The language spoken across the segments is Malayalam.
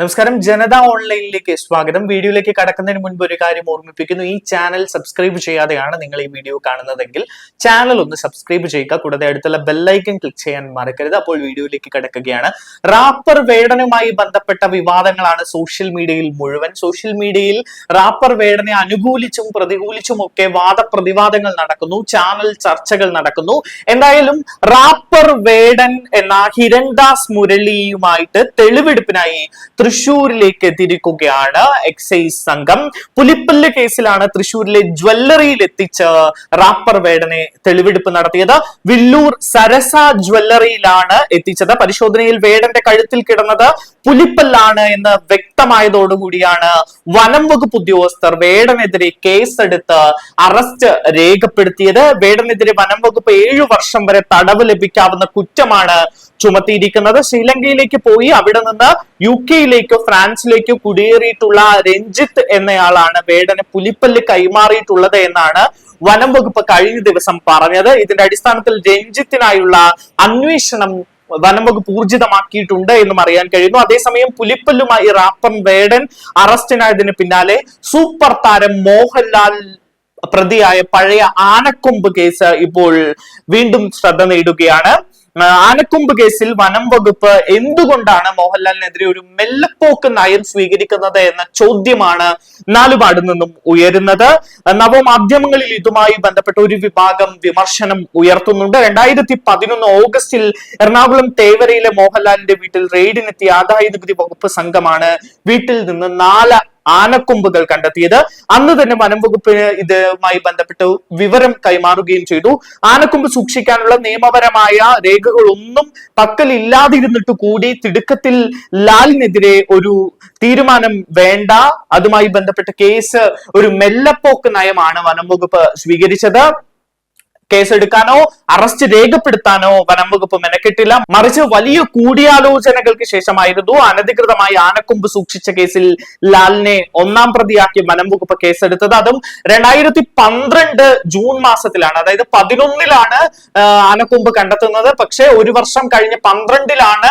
നമസ്കാരം. ജനത ഓൺലൈനിലേക്ക് സ്വാഗതം. വീഡിയോയിലേക്ക് കടക്കുന്നതിന് മുൻപ് ഒരു കാര്യം ഓർമ്മിപ്പിക്കുന്നു. ഈ ചാനൽ സബ്സ്ക്രൈബ് ചെയ്യാതെയാണ് നിങ്ങൾ ഈ വീഡിയോ കാണുന്നതെങ്കിൽ ചാനൽ ഒന്ന് സബ്സ്ക്രൈബ് ചെയ്യുക. കൂടാതെ അടുത്തുള്ള ബെല്ലൈക്കൺ ക്ലിക്ക് ചെയ്യാൻ മറക്കരുത്. അപ്പോൾ വീഡിയോയിലേക്ക് കിടക്കുകയാണ്. റാപ്പർ വേടനുമായി ബന്ധപ്പെട്ട വിവാദങ്ങളാണ് സോഷ്യൽ മീഡിയയിൽ മുഴുവൻ. സോഷ്യൽ മീഡിയയിൽ റാപ്പർ വേടനെ അനുകൂലിച്ചും പ്രതികൂലിച്ചും ഒക്കെ വാദപ്രതിവാദങ്ങൾ നടക്കുന്നു. ചാനൽ ചർച്ചകൾ നടക്കുന്നു. എന്തായാലും റാപ്പർ വേടൻ എന്ന ഹിരൺദാസ് മുരളിയുമായിട്ട് തെളിവെടുപ്പിനായി തൃശൂരിലേക്ക് എത്തിയിരിക്കുകയാണ് എക്സൈസ് സംഘം. പുലിപ്പല്ല് കേസിലാണ് തൃശൂരിലെ ജ്വല്ലറിയിൽ എത്തിച്ച് റാപ്പർ വേടനെ തെളിവെടുപ്പ് നടത്തിയത്. വില്ലൂർ സരസ ജ്വല്ലറിയിലാണ് എത്തിച്ചത്. പരിശോധനയിൽ വേടന്റെ കഴുത്തിൽ കിടന്നത് പുലിപ്പല്ലാണ് എന്ന് വ്യക്തമായതോടുകൂടിയാണ് വനം വകുപ്പ് ഉദ്യോഗസ്ഥർ വേടനെതിരെ കേസെടുത്ത് അറസ്റ്റ് രേഖപ്പെടുത്തിയത്. വേടനെതിരെ വനം വകുപ്പ് ഏഴു വർഷം വരെ തടവ് ലഭിക്കാവുന്ന കുറ്റമാണ് ചുമത്തിയിരിക്കുന്നത്. ശ്രീലങ്കയിലേക്ക് പോയി. അവിടെ നിന്ന് യു ഫ്രാൻസിലേക്കോ കുടിയേറിയിട്ടുള്ള രഞ്ജിത്ത് എന്നയാളാണ് വേടന് പുലിപ്പല്ല് കൈമാറിയിട്ടുള്ളത് എന്നാണ് വനം വകുപ്പ് കഴിഞ്ഞ ദിവസം പറഞ്ഞത്. ഇതിന്റെ അടിസ്ഥാനത്തിൽ രഞ്ജിത്തിനായുള്ള അന്വേഷണം വനം വകുപ്പ് ഊർജിതമാക്കിയിട്ടുണ്ട് എന്നും അറിയാൻ കഴിയുന്നു. അതേസമയം പുലിപ്പല്ലുമായി റാപ്പൻ വേടൻ അറസ്റ്റിനായതിന് പിന്നാലെ സൂപ്പർ താരം മോഹൻലാൽ പ്രതിയായ പഴയ ആനക്കൊമ്പ് കേസ് ഇപ്പോൾ വീണ്ടും ശ്രദ്ധ നേടുകയാണ്. ആനക്കൊമ്പ് കേസിൽ വനം വകുപ്പ് എന്തുകൊണ്ടാണ് മോഹൻലാലിനെതിരെ ഒരു മെല്ലപ്പോക്ക് നയം സ്വീകരിക്കുന്നത് എന്ന ചോദ്യമാണ് നാലുപാട് നിന്നും ഉയരുന്നത്. നവമാധ്യമങ്ങളിൽ ഇതുമായി ബന്ധപ്പെട്ട ഒരു വിഭാഗം വിമർശനം ഉയർത്തുന്നുണ്ട്. രണ്ടായിരത്തി പതിനൊന്ന് ഓഗസ്റ്റിൽ എറണാകുളം തേവരയിലെ മോഹൻലാലിന്റെ വീട്ടിൽ റെയ്ഡിനെത്തിയ ആദായ നികുതി വകുപ്പ് സംഘമാണ് വീട്ടിൽ നിന്ന് നാല് ആനക്കൊമ്പുകൾ കണ്ടെത്തിയത്. അന്ന് തന്നെ വനം വകുപ്പിന് ഇതുമായി ബന്ധപ്പെട്ട് വിവരം കൈമാറുകയും ചെയ്തു. ആനക്കൊമ്പ് സൂക്ഷിക്കാനുള്ള നിയമപരമായ രേഖകളൊന്നും പക്കലില്ലാതിരുന്നിട്ട് കൂടി തിടുക്കത്തിൽ ലാലിനെതിരെ ഒരു തീരുമാനം വേണ്ട. അതുമായി ബന്ധപ്പെട്ട കേസ് ഒരു മെല്ലപ്പോക്ക് നയമാണ് വനം വകുപ്പ് സ്വീകരിച്ചത്. കേസെടുക്കാനോ അറസ്റ്റ് രേഖപ്പെടുത്താനോ വനം വകുപ്പ് മെനക്കെട്ടില്ല. മറിച്ച് വലിയ കൂടിയാലോചനകൾക്ക് ശേഷമായിരുന്നു അനധികൃതമായി ആനക്കൊമ്പ് സൂക്ഷിച്ച കേസിൽ ലാലിനെ ഒന്നാം പ്രതിയാക്കി വനം വകുപ്പ് കേസെടുത്തത്. അതും രണ്ടായിരത്തി പന്ത്രണ്ട് ജൂൺ മാസത്തിലാണ്. അതായത് പതിനൊന്നിലാണ് ആനക്കൊമ്പ് കണ്ടെത്തുന്നത്. പക്ഷേ ഒരു വർഷം കഴിഞ്ഞ് പന്ത്രണ്ടിലാണ്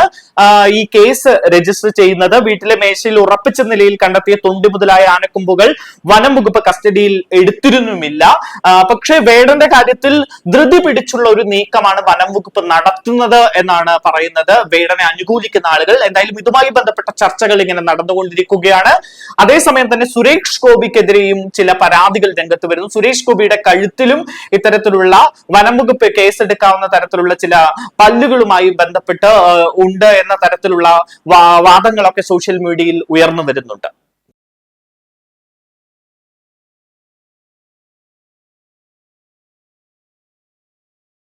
ഈ കേസ് രജിസ്റ്റർ ചെയ്യുന്നത്. വീട്ടിലെ മേശയിൽ ഉറപ്പിച്ച നിലയിൽ കണ്ടെത്തിയ തൊണ്ടി മുതലായ ആനക്കൊമ്പുകൾ വനം വകുപ്പ് കസ്റ്റഡിയിൽ എടുത്തിരുന്നുമില്ല. പക്ഷേ വേടന്റെ കാര്യത്തിൽ ധൃതി പിടിച്ചുള്ള ഒരു നീക്കമാണ് വനം വകുപ്പ് നടത്തുന്നത് എന്നാണ് പറയുന്നത്. വേടനെ അനുകൂലിക്കുന്ന ആളുകൾ എന്തായാലും ഇതുമായി ബന്ധപ്പെട്ട ചർച്ചകൾ ഇങ്ങനെ നടന്നുകൊണ്ടിരിക്കുകയാണ്. അതേസമയം തന്നെ സുരേഷ് ഗോപിക്കെതിരെയും ചില പരാതികൾ രംഗത്ത് വരുന്നു. സുരേഷ് ഗോപിയുടെ കഴുത്തിലും ഇത്തരത്തിലുള്ള വനം വകുപ്പ് കേസെടുക്കാവുന്ന തരത്തിലുള്ള ചില പല്ലുകളുമായി ബന്ധപ്പെട്ട് ഉണ്ട് എന്ന തരത്തിലുള്ള വാദങ്ങളൊക്കെ സോഷ്യൽ മീഡിയയിൽ ഉയർന്നു വരുന്നുണ്ട്.